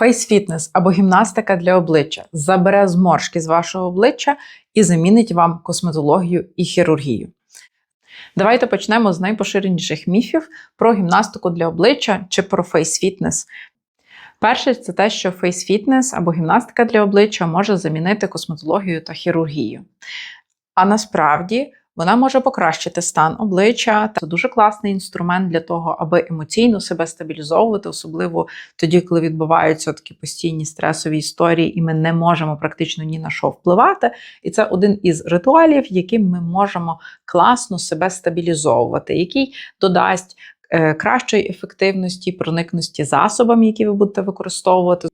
Fitness або гімнастика для обличчя забере зморшки з вашого обличчя і замінить вам косметологію і хірургію. Давайте почнемо з найпоширеніших міфів про гімнастику для обличчя чи про Fitness. Перше, це те, що Fitness або гімнастика для обличчя може замінити косметологію та хірургію. А насправді вона може покращити стан обличчя. Це дуже класний інструмент для того, аби емоційно себе стабілізовувати, особливо тоді, коли відбуваються такі постійні стресові історії, і ми не можемо практично ні на що впливати. І це один із ритуалів, яким ми можемо класно себе стабілізовувати, який додасть е, кращої ефективності, проникності засобам, які ви будете використовувати.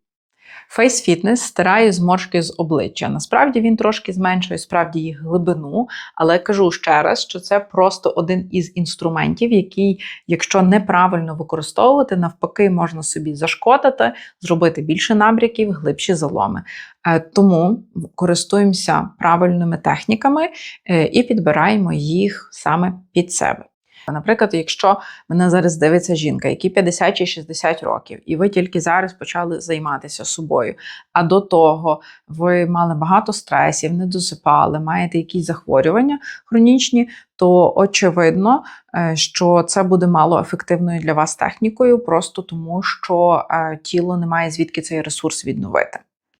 Face Fitness стирає зморшки з обличчя. Насправді він трошки зменшує справді їх глибину, але кажу ще раз, що це просто один із інструментів, який, якщо неправильно використовувати, навпаки, можна собі зашкодити, зробити більше набряків, глибші заломи. Е, Тому користуємося правильними техніками е, і підбираємо їх саме під себе. Наприклад, якщо мене зараз дивиться жінка, якій 50 чи 60 років, і ви тільки зараз почали займатися собою, а до того ви мали багато стресів, не досипали, маєте якісь захворювання хронічні, то очевидно, е, що це буде мало ефективною для вас технікою, просто тому що е, тіло не має звідки цей ресурс відновити.